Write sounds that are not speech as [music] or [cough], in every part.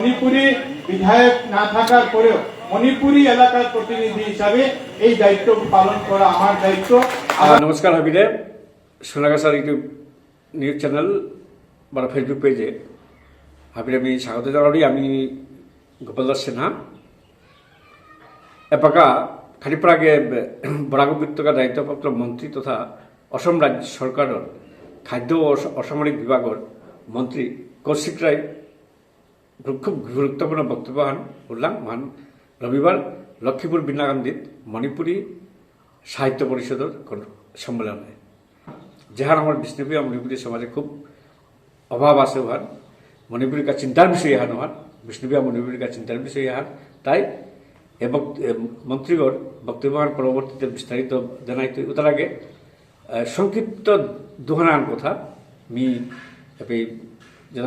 মণিপুরি বিধায়ক না থাকার পরেও মণিপুরি এলাকার প্রতিনিধি হিসাবে এই দায়িত্ব পালন করা আমার দায়িত্ব। আহ, নমস্কাৰ হাবিদে সোনাগাছাৰ ইউটিউব নিউজ চেনেল বা ফেসবুক পেজে হাবির আমি স্বাগত জানাই। আমি গোপাল দাস সিনহা। এপাকা খানিপৰা আগে বৰাক উপত্যকা দায়িত্বপ্ৰাপ্ত মন্ত্ৰী তথা অসম ৰাজ্য চৰকাৰৰ খাদ্য ও অস- অসামৰিক বিভাগৰ মন্ত্ৰী কৌশিক ৰায় খুব গুৰুত্বপূৰ্ণ বক্তব্যখন উল্লাং মহান ৰবিবাৰ লক্ষীপুৰ বিনাকান্দিত মণিপুৰী সাহিত্য পরিষদের সম্মেলনে। যাহার আমার বিষ্ণুপ্রিয় মণিপুরী সমাজে খুব অভাব আছে ওহার মণিপুরী কা চিন্তার বিষয় ইহান ওহার বিষ্ণুপ্রিয়া মণিপুরী কা চিন্তার বিষয় ইহান তাই এ মন্ত্রীগণ বক্তব্যের পরবর্তীতে বিস্তারিত জানাইতে তার আগে সংক্ষিপ্ত দোহানান কথা মি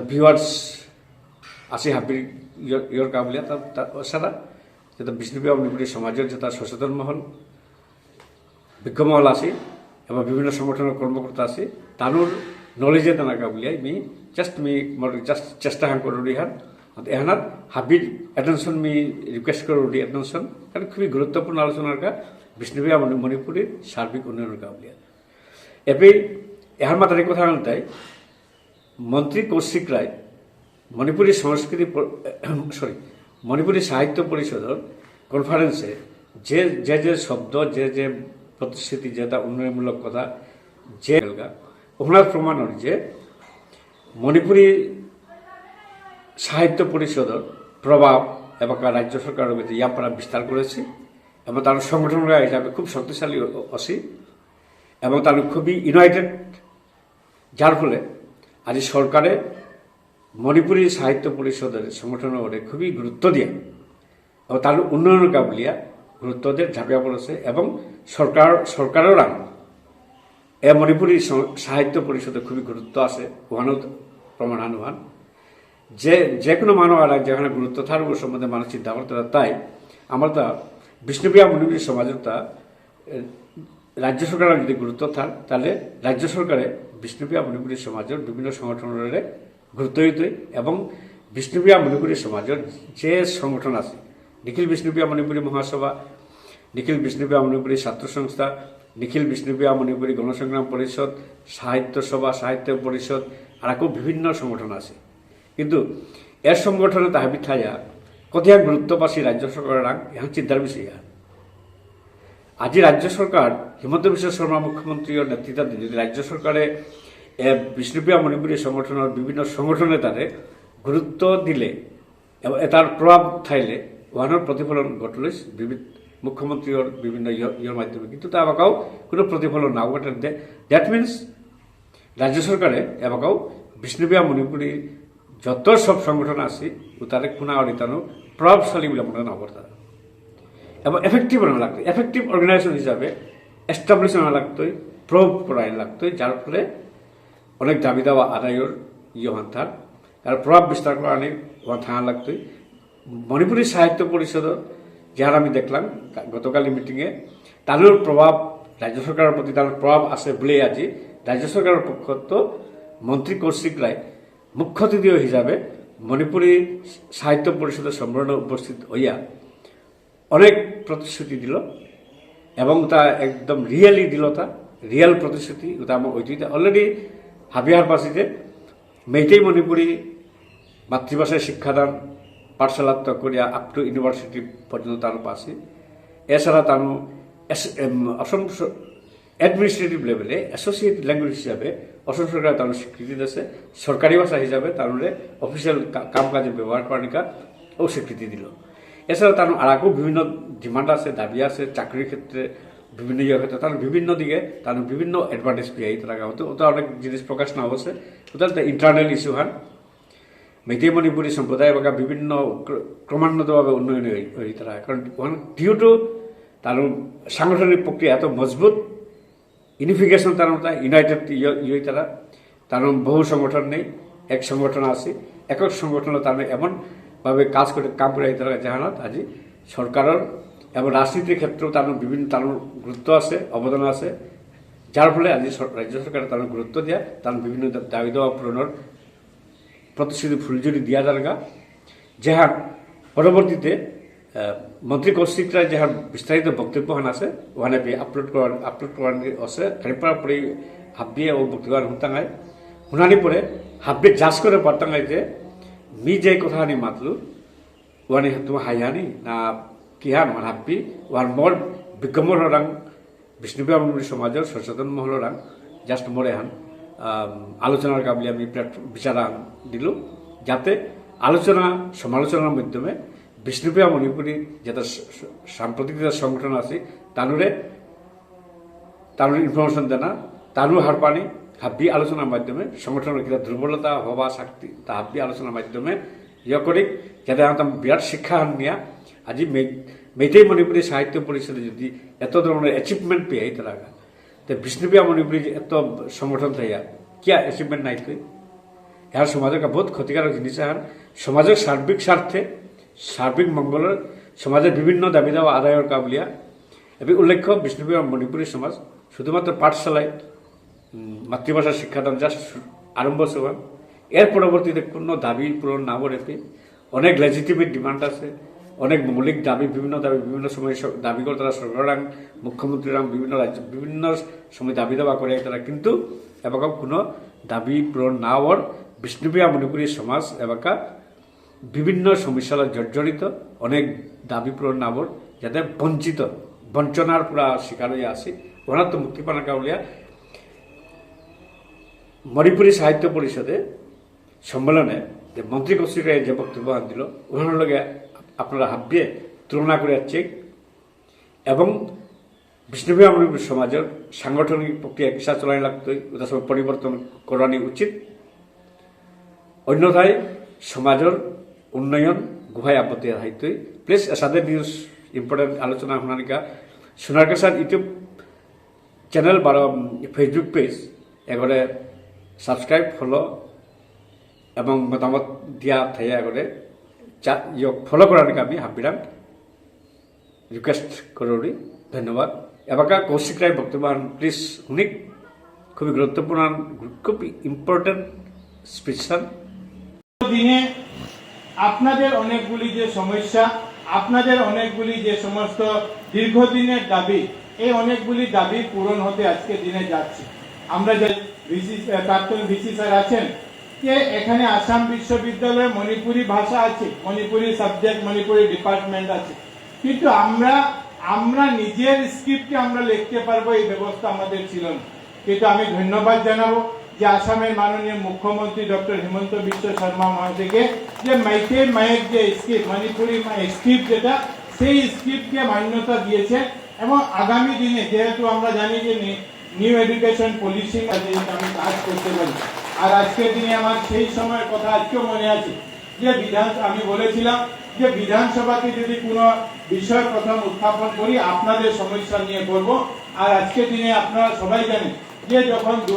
ভিউয়ার্স আছে হাবির ইয়র- কাবলিয়া তা- সারা যেটা বিষ্ণুপ্রিয়া মণিপুরী সমাজের যেটা সচেতন মহল বিজ্ঞমহল আছে এবং বিভিন্ন সংগঠনের কর্মকর্তা আছে তানোর নলেজে তেনেকা উলিয়াই মি জাষ্ট মি জাষ্ট চেষ্টা হাং কৰোঁ দিহান এহানাত হাবিৰ এটেনশ্যন মি ৰিকুৱেষ্ট কৰোঁ দি এটেনশ্যন কাৰণ খুবই গুৰুত্বপূৰ্ণ আলোচনাৰ কা বিষ্ণুপ্ৰিয়া মণি মণিপুৰীৰ সার্বিক উন্নয়নের কা উলিয়া এপে এহার মাতারি কথা তাই মন্ত্রী কৌশিক রায় মণিপুরী সংস্কৃতি সরি [coughs] মণিপুরী সাহিত্য পরিষদের কনফারেন্সে যে যে যে শব্দ, যে যে প্রতিশ্রুতি যেটা উন্নয়নমূলক কথা, যে ওনার প্রমাণ যে মণিপুরী সাহিত্য পরিষদের প্রভাব এবং রাজ্য সরকারের মধ্যে ইয়াপারা বিস্তার করেছে এবং তার সংগঠনরা হিসাবে খুব শক্তিশালী অসি এবং তার খুবই ইউনাইটেড যার ফলে আজ সরকারে মণিপুরী সাহিত্য পরিষদের সংগঠনের খুবই গুরুত্ব দিয়া এবং তার উন্নয়নের কাবলিয়া গুরুত্ব দিয়ে ঝাঁপিয়া পড়েছে এবং সরকার সরকারের আম এ মণিপুরী সাহিত্য পরিষদে খুবই গুরুত্ব আছে ওখানেও প্রমাণানুমান যে যে কোনো মানব আর যেখানে গুরুত্ব থাকবে সম্বন্ধে মানুষ চিন্তা করতে। তাই আমার তা বিষ্ণুপ্রিয়া মণিপুরী সমাজের তা রাজ্য সরকারের যদি গুরুত্ব থাক তাহলে রাজ্য সরকারে বিষ্ণুপ্রিয়া মণিপুরী সমাজের বিভিন্ন সংগঠনের গুরুত্ব দিতে এবং বিষ্ণুপ্রিয়া মণিপুরী সমাজের যে সংগঠন আছে, নিখিল বিষ্ণুপ্রিয়া মণিপুরী মহাসভা, নিখিল বিষ্ণুপ্রিয়া মণিপুরী ছাত্র সংস্থা, নিখিল বিষ্ণুপ্রিয়া মণিপুরী গণসংগ্রাম পরিষদ, সাহিত্য সভা, সাহিত্য পরিষদ, আর আকৌ বিভিন্ন সংগঠন আছে। কিন্তু এর সংগঠনে তাহাবি থায়া কতিয়া গুরুত্ব পাচ্ছি রাজ্য সরকারের এখন চিন্তার বিষয় আজি রাজ্য সরকার হিমন্ত বিশ্ব শর্মা মুখ্যমন্ত্রীর নেতৃত্বাধীন, যদি রাজ্য সরকারে বিষ্ণুপ্রিয়া মণিপুরী সংগঠনের বিভিন্ন সংগঠনে তারে গুরুত্ব দিলে। এবং তার প্রভাব থাইলে ওহানোর প্রতিফলন ঘটলে মুখ্যমন্ত্রীর বিভিন্ন ইয়- ইয়ের মাধ্যমে। কিন্তু তা আমাকেও কোনো প্রতিফলন নাও ঘটে দ্যাট মিনস রাজ্য সরকারে এবাকাও বিষ্ণুপ্রিয়া মণিপুরী যত সব সংগঠন আছে তারে খুনা অরিতানো প্রভাবশালী বলে মনে নগর তারা এবং এফেক্টিভ বানানো লাগতো এফেক্টিভ অর্গানাইজেশন হিসাবে এস্টাবলিশ বানা লাগতোই প্রভ করাই লাগতোই যার ফলে অনেক দাবি দাওয়া আদায়ের ইয়ে তার। আর প্রভাব বিস্তার করা অনেক ওয়া থাকা মণিপুরী সাহিত্য পরিষদ যার আমি দেখলাম গতকালি মিটিংয়ে তাদের প্রভাব রাজ্য সরকারের প্রতি তার প্রভাব আছে বলে আজি রাজ্য সরকারের পক্ষ তো মন্ত্রী কৌশিক রায় মুখ্য অতিথি হিসাবে মণিপুরী সাহিত্য পরিষদের সম্মেলনে উপস্থিত হইয়া অনেক প্রতিশ্রুতি দিল এবং তা একদম রিয়েলি দিল তা। রিয়েল প্রতিশ্রুতি, ওটা আমার অলরেডি হাবিয়ার পাশে মেইটেই মণিপুরী মাতৃভাষায় শিক্ষাদান পাঠশালা তো করিয়া আপ টু ইউনিভার্সিটি পর্যন্ত তার পাশে এছাড়া এস- অসম অ্যাডমিনিস্ট্রেটিভ লেভেলে অ্যাসোসিয়েট ল্যাঙ্গুয়েজ হিসাবে অসম সরকার তার স্বীকৃতি দিয়েছে। সরকারি ভাষা হিসাবে তার অফিসিয়াল কাম কাজে ব্যবহার করার নিকা ও স্বীকৃতি দিল। এছাড়া তার আর আগেও বিভিন্ন ডিমান্ড আছে, দাবি আছে, চাকরির ক্ষেত্রে বিভিন্ন ইয়ে ক্ষেত্রে তার বিভিন্ন দিকে তার বিভিন্ন অ্যাডভান্টেজ পেয়ে তারা হতো। ওটা অনেক জিনিস প্রকাশ না অবশ্যই ওটা ইন্টারনাল ইস্যু হান মেইটেই মণিপুরী সম্প্রদায় বা বিভিন্ন ক্র- ক্রমান্বতভাবে উন্নয়ন হয়ে তারা কারণ ডিউ টু তার সাংগঠনিক প্রক্রিয়া এত মজবুত ইউনিফিকেশন তার মতো ইউনাইটেড ইয়ে তারা। তার বহু সংগঠন নেই, এক সংগঠন আছে। একক সংগঠন তার এমনভাবে কাজ করে কাম করে তারা জাহানত আজি সরকারের এবং রাজনীতির ক্ষেত্রেও তার বিভিন্ন তার গুরুত্ব আছে, অবদান আছে। যার ফলে আজি রাজ্য সরকার তার গুরুত্ব দেয়া, তার বিভিন্ন দাবি দেওয়া পূরণের প্রতিশ্রুতি ফুলঝুরি দিয়া জায়গা যাহার পরবর্তীতে মন্ত্রী কৌশিক রায় যাহার বিস্তারিত বক্তব্য হান আছে ওখানে আপলোড করার আপলোড করার আছে খানিপাড়া পরে হাবিয়ে ও বক্তব্য হুতাঙায়। শুনানি পরে হাব্বে জাজ করে পারতাঙায় যে, মি যে কথা হানি মাতলু ওয়ানি তোমার হাইহানি না কিহান হাব্বি ওয়ান মর বিজ্ঞমর রাং বিষ্ণুপ্রিয়া মন্দির সমাজের সচেতন মহল রাং জাস্ট মরে হান। আম, আলোচনার কাবলি আমি বিচারা দিল। যাতে আলোচনা সমালোচনার মাধ্যমে বিষ্ণুপ্রিয়া মণিপুরী যেটা সাম্প্রতিক যে সংগঠন আছে তানুরে তানুর ইনফরমেশন দেনা তানু হার পানি হাব্বি আলোচনার মাধ্যমে সংগঠনের কিনা দুর্বলতা হওয়া শক্তি তা হাব্বি আলোচনার মাধ্যমে ইয়ে করে যাতে বিরাট শিক্ষা নিয়া আজি মে- মেইতেই মণিপুরী সাহিত্য পরিষদে যদি এত ধরনের অ্যাচিভমেন্ট পেয়ে তারা তো বিষ্ণুপ্রিয়া মণিপুরী যে এত সংগঠন থাইয়া কিয়া অ্যাচিভমেন্ট নাই তুই এর সমাজের বহুত ক্ষতিকারক জিনিস আর সমাজের সার্বিক স্বার্থে সার্বিক মঙ্গলের সমাজের বিভিন্ন দাবি দাওয়া আদায়ের কাবলিয়া এবং উল্লেখ্য বিষ্ণুপ্রিয়া মণিপুরী সমাজ শুধুমাত্র পাঠশালায় মাতৃভাষা শিক্ষাদান জাস্ট আরম্ভ সভা এর পরবর্তীতে কোনো দাবি পূরণ না রেখে অনেক লেজিটিমেট ডিমান্ড আছে। অনেক মৌলিক দাবি বিভিন্ন দাবি, বিভিন্ন সময় দাবি করে তারা সরকারাং মুখ্যমন্ত্রীরাং বিভিন্ন রাজ্য, বিভিন্ন সময় দাবি দাবা করে তারা কিন্তু এবাকা কোনো দাবি পূরণ না হওয়ার বিষ্ণুপ্রিয়া মণিপুরী সমাজ এবাকা বিভিন্ন সমস্যার জর্জরিত, অনেক দাবি পূরণ না হওয়ার যাতে বঞ্চিত, বঞ্চনার পুরা শিকার হয়ে আসি। ওনার তো মুক্তিপানা কাউলিয়া মণিপুরী সাহিত্য পরিষদে সম্মেলনে যে মন্ত্রী কৌশিকরা যে বক্তব্য আন দিল ওখানের লগে আপনারা হাবিয়ে তুলনা করে চেক এবং বিষ্ণুপ্রিয়া মণিপুর সমাজের সাংগঠনিক প্রক্রিয়া কিসা চলাই লাগতই ওটা সব পরিবর্তন করানি উচিত। অন্যথায় সমাজের উন্নয়ন গুহায় আবদ্ধ হাইতই প্লিজ এসাদের নিউজ ইম্পর্টেন্ট আলোচনা শুনানিকা সোনারকাছার ইউটিউব চ্যানেল বা ফেসবুক পেজ এগরে সাবস্ক্রাইব ফলো এবং মতামত দিয়া থাইয়া এগরে ফলো করার আমি হাবিরাম রিকোয়েস্ট করি ধন্যবাদ। এবাকা কৌশিক রায় বক্তব্য প্লিজ শুনিক খুবই গুরুত্বপূর্ণ খুব ইম্পর্টেন্ট স্পিচার দিনে আপনাদের অনেকগুলি যে সমস্যা, আপনাদের অনেকগুলি যে সমস্ত দীর্ঘদিনের দাবি, এই অনেকগুলি দাবি পূরণ হতে আজকে দিনে যাচ্ছে। আমরা যে ভিসি প্রাক্তন ভিসি স্যার আছেন যে এখানে আসাম বিশ্ববিদ্যালয়ে মণিপুরি ভাষা আছে, মণিপুরি সাবজেক্ট মণিপুরি ডিপার্টমেন্ট আছে। কিন্তু আমরা আমরা নিজের স্ক্রিপ্টে আমরা লিখতে পারব, এই ব্যবস্থা আমাদের ছিল না। কিন্তু আমি ধন্যবাদ জানাব যে আসামের মাননীয় মুখ্যমন্ত্রী ডক্টর হেমন্ত বিশ্ব শর্মা মহাশয়কে যে মাইতে মায়ের যে স্ক্রিপ্ট মণিপুরি স্ক্রিপ্ট যেটা, সেই স্ক্রিপ্টকে মান্যতা দিয়েছে। এবং আগামী দিনে যেহেতু আমরা জানি যে নিউ এডুকেশন পলিসি আমি কাজ করতে পারি আর আজকের দিনে আমার সেই সময়ের কথা আজকেও মনে আছে। যে বিধান আমি বলেছিলাম যে বিধানসভাতে যদি কোনো বিষয় প্রথম উত্থাপন করি, আপনাদের সমস্যা নিয়ে করব। আর আজকের দিনে আপনারা সবাই জানেন যে যখন দু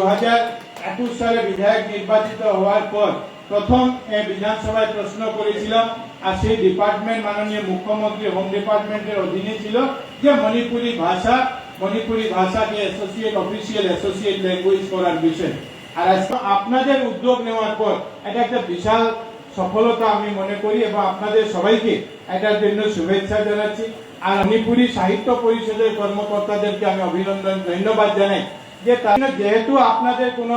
একুশ সালে বিধায়ক নির্বাচিত হওয়ার পর প্রথম বিধানসভায় প্রশ্ন করেছিলাম, আর সেই ডিপার্টমেন্ট মাননীয় মুখ্যমন্ত্রী হোম ডিপার্টমেন্টের অধীনে ছিল যে মণিপুরি ভাষা, মণিপুরি ভাষাকে অ্যাসোসিয়েট অফিসিয়াল অ্যাসোসিয়েট ল্যাঙ্গুয়েজ করার বিষয়। আর আজকে আপনাদের উদ্যোগ নেওয়ার পর এটা একটা বিশাল সফলতা আমি মনে করি এবং আপনাদের সবাইকে এটার জন্য শুভেচ্ছা জানাচ্ছি। আর মণিপুরি সাহিত্য পরিষদের কর্মকর্তাদেরকে আমি অভিনন্দন, ধন্যবাদ জানাই যে যেহেতু আপনাদের কোনো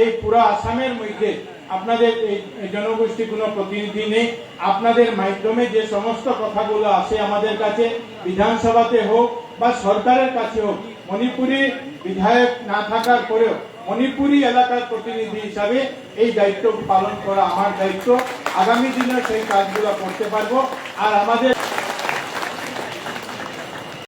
এই পুরো আসামের মধ্যে আপনাদের এই জনগোষ্ঠী কোনো প্রতিনিধি নেই, আপনাদের মাধ্যমে যে সমস্ত কথাগুলো আসে আমাদের কাছে, বিধানসভাতে হোক বা সরকারের কাছে হোক, মণিপুরি বিধায়ক না থাকার পরেও মণিপুরি এলাকার প্রতিনিধি হিসাবে এই দায়িত্ব পালন করা আমার দায়িত্ব। আগামী দিনে সেই কাজগুলো করতে পারব। আর আমাদের